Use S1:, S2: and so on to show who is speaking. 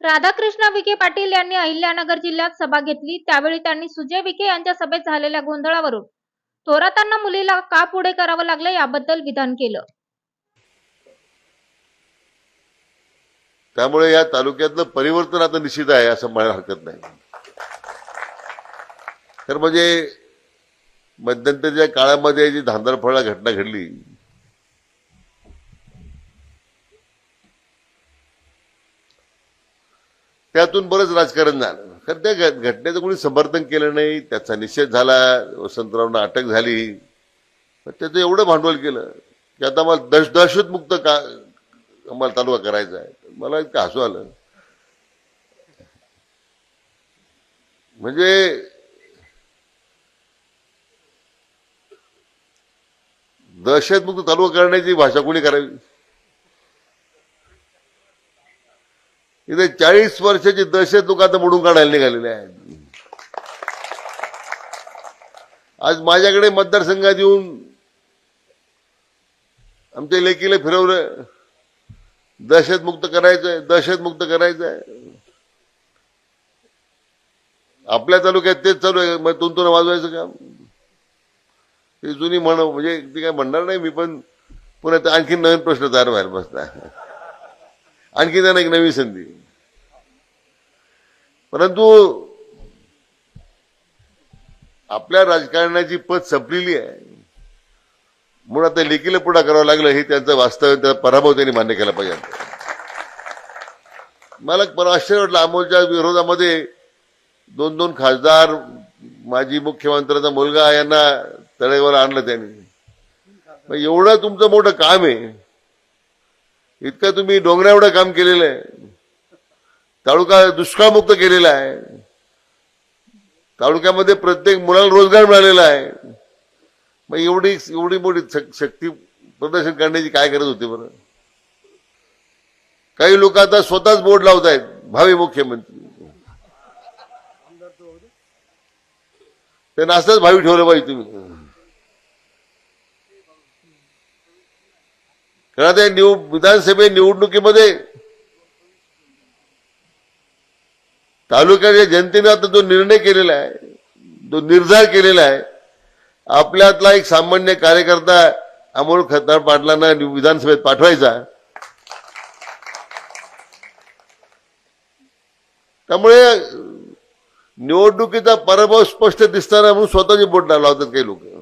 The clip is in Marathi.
S1: राधाकृष्ण विखे पाटील यांनी अहिल्यानगर जिल्ह्यात सभा घेतली. त्यावेळी त्यांनी सुजय विखे यांच्या सभेत झालेल्या गोंधळावरून थोरातांना मुलीला का पुढे करावं लागलं याबद्दल विधान केलं.
S2: त्यामुळे या तालुक्यातलं परिवर्तन आता निश्चित आहे असं म्हणायला हरकत नाही. तर म्हणजे मध्यंतरीच्या काळामध्ये जी धांदरफळा घटना घडली त्यातून बरंच राजकारण झालं. कारण त्या घटनेचं कोणी समर्थन केलं नाही त्याचा निषेध झाला वसंतरावना अटक झाली. पण त्याचं एवढं भांडवल केलं की आता मला दश दहशतमुक्त का आम्हाला तालुका करायचा आहे. मला इतकं हसू आलं. म्हणजे दहशतमुक्त तालुका करण्याची भाषा कोणी करावी? इथे चाळीस वर्षाची दहशत लोक आता मोडून काढायला निघालेले आहेत. आज माझ्याकडे मतदारसंघात येऊन आमच्या लेकीला फिरवलं. दहशतमुक्त करायचंय दहशतमुक्त करायचंय. आपल्या तालुक्यात तेच चालू आहे. मग तुंतून वाजवायचं काम? ते जुनी म्हण म्हणजे ती काय म्हणणार नाही मी पण पुन्हा आणखी नवीन प्रश्न तयार व्हायला बसता आणखी त्यांना एक नवी संधी. परंतु आपल्या राजकारणाची पद संपलेली आहे. म्हणून आता लेखीला पुढा करावं लागलं हे त्यांचं वास्तव त्याचा पराभव त्यांनी मान्य केला पाहिजे. मला पण आश्चर्य वाटलं अमोलच्या विरोधामध्ये दोन दोन खासदार माजी मुख्यमंत्र्याचा मुलगा यांना तळेवर आणलं त्यांनी. एवढं तुमचं मोठं काम आहे. इतकं तुम्ही डोंगरा एवढं काम केलेलं आहे. तालुका दुष्काळमुक्त केलेला आहे. तालुक्यामध्ये प्रत्येक मुलाला रोजगार मिळालेला आहे. मग एवढी एवढी मोठी शक्ती प्रदर्शन करण्याची काय गरज होती बरं? काही लोक आता स्वतःच बोर्ड लावत आहेत भावी मुख्यमंत्री. त्यांना असंच भावी ठेवलं पाहिजे तुम्ही. कारण त्या निव विधानसभे निवडणुकीमध्ये तालुक्याच्या जनतेने आता जो निर्णय केलेला आहे जो निर्धार केलेला आहे आपल्यातला एक सामान्य कार्यकर्ता अमोल खताळ पाटलांना विधानसभेत पाठवायचा त्यामुळे निवडणुकीचा पराभव स्पष्ट दिसताना म्हणून स्वतःची बोट लावतात काही लोक.